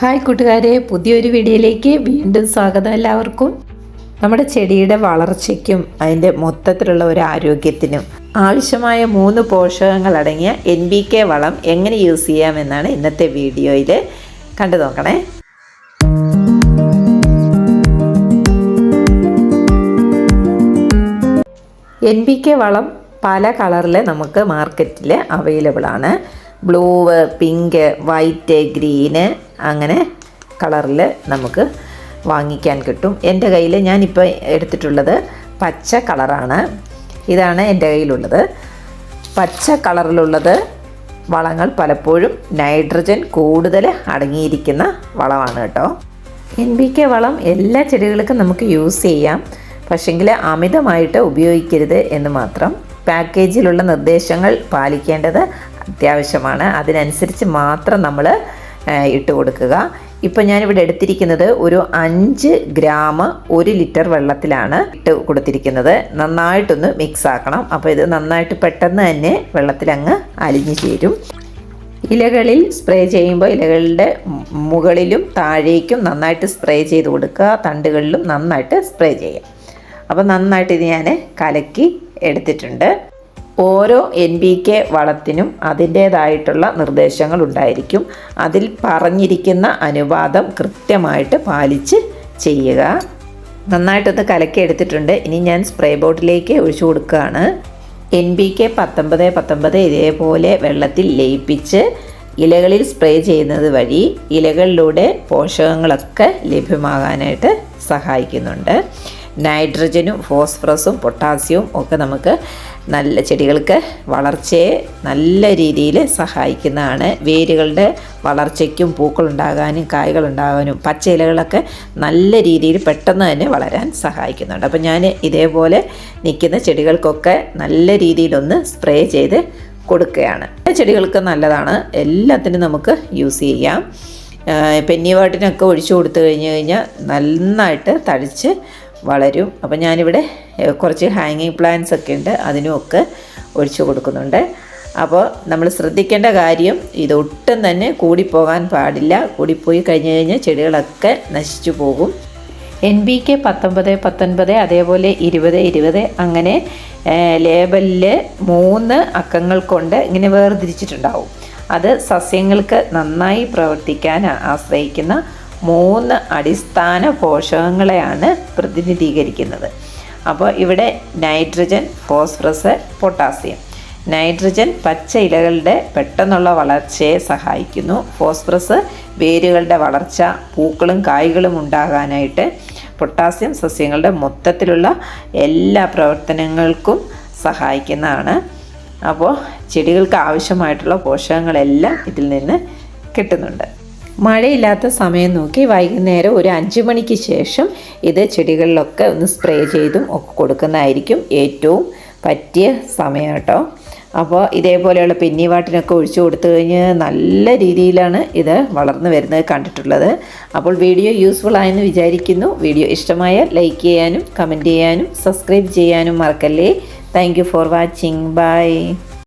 Hi കൂട്ടുകാരെ പുതിയൊരു വീഡിയോയിലേക്ക് വീണ്ടും സ്വാഗതം എല്ലാവർക്കും. നമ്മുടെ ചെടിയുടെ വളർച്ചയ്ക്കും അതിന്റെ മൊത്തത്തിലുള്ള ഒരു ആരോഗ്യത്തിനും ആവശ്യമായ മൂന്ന് പോഷകങ്ങൾ അടങ്ങിയ എൻ ബി കെ വളം എങ്ങനെ യൂസ് ചെയ്യാമെന്നാണ് ഇന്നത്തെ വീഡിയോയിൽ കണ്ടു നോക്കണേ. എൻ ബി കെ വളം പല കളറിൽ നമുക്ക് മാർക്കറ്റിൽ അവൈലബിൾ ആണ്. ബ്ലൂവ് പിങ്ക് വൈറ്റ് ഗ്രീന് അങ്ങനെ കളറിൽ നമുക്ക് വാങ്ങിക്കാൻ കിട്ടും. എന്റെ കയ്യിൽ ഞാനിപ്പോൾ എടുത്തിട്ടുള്ളത് പച്ച കളറാണ്. ഇതാണ് എന്റെ കയ്യിലുള്ളത്. പച്ച കളറിലുള്ളത് വളങ്ങൾ പലപ്പോഴും നൈട്രജൻ കൂടുതൽ അടങ്ങിയിരിക്കുന്ന വളമാണ് കേട്ടോ. എൻ ബി കെ വളം എല്ലാ ചെടികൾക്കും നമുക്ക് യൂസ് ചെയ്യാം. പക്ഷെങ്കിൽ അമിതമായിട്ട് ഉപയോഗിക്കരുത് എന്ന് മാത്രം. പാക്കേജിലുള്ള നിർദ്ദേശങ്ങൾ പാലിക്കേണ്ടത് അത്യാവശ്യമാണ്. അതിനനുസരിച്ച് മാത്രം നമ്മൾ ഇട്ട് കൊടുക്കുക. ഇപ്പം ഞാനിവിടെ എടുത്തിരിക്കുന്നത് ഒരു അഞ്ച് ഗ്രാം ഒരു ലിറ്റർ വെള്ളത്തിലാണ് ഇട്ട് കൊടുത്തിരിക്കുന്നത്. നന്നായിട്ടൊന്ന് മിക്സ് ആക്കണം. അപ്പോൾ ഇത് നന്നായിട്ട് പെട്ടെന്ന് തന്നെ വെള്ളത്തിലങ്ങ് അലിഞ്ഞു ചേരും. ഇലകളിൽ സ്പ്രേ ചെയ്യുമ്പോൾ ഇലകളുടെ മുകളിലും താഴേക്കും നന്നായിട്ട് സ്പ്രേ ചെയ്ത് കൊടുക്കുക. തണ്ടുകളിലും നന്നായിട്ട് സ്പ്രേ ചെയ്യാം. അപ്പോൾ നന്നായിട്ട് ഇത് ഞാൻ കലക്കി എടുത്തിട്ടുണ്ട്. ഓരോ എൻ ബി കെ വളത്തിനും അതിന്റേതായിട്ടുള്ള നിർദ്ദേശങ്ങൾ ഉണ്ടായിരിക്കും. അതിൽ പറഞ്ഞിരിക്കുന്ന അനുപാതം കൃത്യമായിട്ട് പാലിച്ച് ചെയ്യുക. നന്നായിട്ടൊന്ന് കലക്കി എടുത്തിട്ടുണ്ട്. ഇനി ഞാൻ സ്പ്രേ ബോട്ടിലേക്ക് ഒഴിച്ചു കൊടുക്കുകയാണ്. എൻ ബി കെ പത്തൊമ്പത് പത്തൊമ്പത് ഇതേപോലെ വെള്ളത്തിൽ ലയിപ്പിച്ച് ഇലകളിൽ സ്പ്രേ ചെയ്യുന്നത് വഴി ഇലകളിലൂടെ പോഷകങ്ങളൊക്കെ ലഭ്യമാകാനായിട്ട് സഹായിക്കുന്നുണ്ട്. നൈട്രജനും ഫോസ്ഫറസും പൊട്ടാസ്യവും ഒക്കെ നമുക്ക് നല്ല ചെടികൾക്ക് വളർച്ചയെ നല്ല രീതിയിൽ സഹായിക്കുന്നതാണ്. വേരുകളുടെ വളർച്ചയ്ക്കും പൂക്കളുണ്ടാകാനും പച്ച ഇലകളൊക്കെ നല്ല രീതിയിൽ പെട്ടെന്ന് തന്നെ വളരാൻ സഹായിക്കുന്നുണ്ട്. അപ്പോൾ ഞാൻ ഇതേപോലെ നിൽക്കുന്ന ചെടികൾക്കൊക്കെ നല്ല രീതിയിലൊന്ന് സ്പ്രേ ചെയ്ത് കൊടുക്കുകയാണ്. ചെടികൾക്ക് നല്ലതാണ്. എല്ലാത്തിനും നമുക്ക് യൂസ് ചെയ്യാം. പെന്നിവാട്ടിനൊക്കെ ഒഴിച്ചു കൊടുത്തു കഴിഞ്ഞ് കഴിഞ്ഞാൽ നന്നായിട്ട് തടിച്ച് വളരും. അപ്പം ഞാനിവിടെ കുറച്ച് ഹാങ്ങിങ് പ്ലാന്റ്സ് ഒക്കെ ഉണ്ട്. അതിനുമൊക്കെ ഒഴിച്ചു കൊടുക്കുന്നുണ്ട്. അപ്പോൾ നമ്മൾ ശ്രദ്ധിക്കേണ്ട കാര്യം ഇത് ഇതൊട്ടും തന്നെ കൂടിപ്പോകാൻ പാടില്ല. കൂടിപ്പോയി കഴിഞ്ഞ് കഴിഞ്ഞാൽ ചെടികളൊക്കെ നശിച്ചു പോകും. എൻ ബി കെ പത്തൊമ്പത് പത്തൊൻപത് അതേപോലെ ഇരുപത് ഇരുപത് അങ്ങനെ ലേബലിൽ മൂന്ന് അക്കങ്ങൾ കൊണ്ട് ഇങ്ങനെ വേർതിരിച്ചിട്ടുണ്ടാവും. അത് സസ്യങ്ങൾക്ക് നന്നായി പ്രവർത്തിക്കാൻ ആശ്രയിക്കുന്ന മൂന്ന് അടിസ്ഥാന പോഷകങ്ങളെയാണ് പ്രതിനിധീകരിക്കുന്നത്. അപ്പോൾ ഇവിടെ നൈട്രജൻ ഫോസ്ഫറസ് പൊട്ടാസ്യം. നൈട്രജൻ പച്ച ഇലകളുടെ പെട്ടെന്നുള്ള വളർച്ചയെ സഹായിക്കുന്നു. ഫോസ്ഫറസ് വേരുകളുടെ വളർച്ച പൂക്കളും കായ്കളും ഉണ്ടാകാനായിട്ട് പൊട്ടാസ്യം സസ്യങ്ങളുടെ മൊത്തത്തിലുള്ള എല്ലാ പ്രവർത്തനങ്ങൾക്കും സഹായിക്കുന്നതാണ്. അപ്പോൾ ചെടികൾക്ക് ആവശ്യമായിട്ടുള്ള പോഷകങ്ങളെല്ലാം ഇതിൽ നിന്ന് കിട്ടുന്നുണ്ട്. മഴയില്ലാത്ത സമയം നോക്കി വൈകുന്നേരം ഒരു അഞ്ച് മണിക്ക് ശേഷം ഇത് ചെടികളിലൊക്കെ ഒന്ന് സ്പ്രേ ചെയ്തും ഒക്കെ കൊടുക്കുന്നതായിരിക്കും ഏറ്റവും പറ്റിയ സമയം കേട്ടോ. അപ്പോൾ ഇതേപോലെയുള്ള പിന്നി വാട്ടിനൊക്കെ ഒഴിച്ചു കൊടുത്തു കഴിഞ്ഞ് നല്ല രീതിയിലാണ് ഇത് വളർന്നു വരുന്നത് കണ്ടിട്ടുള്ളത്. അപ്പോൾ വീഡിയോ യൂസ്ഫുൾ ആയെന്ന് വിചാരിക്കുന്നു. വീഡിയോ ഇഷ്ടമായാൽ ലൈക്ക് ചെയ്യാനും കമന്റ് ചെയ്യാനും സബ്സ്ക്രൈബ് ചെയ്യാനും മറക്കല്ലേ. Thank for watching bye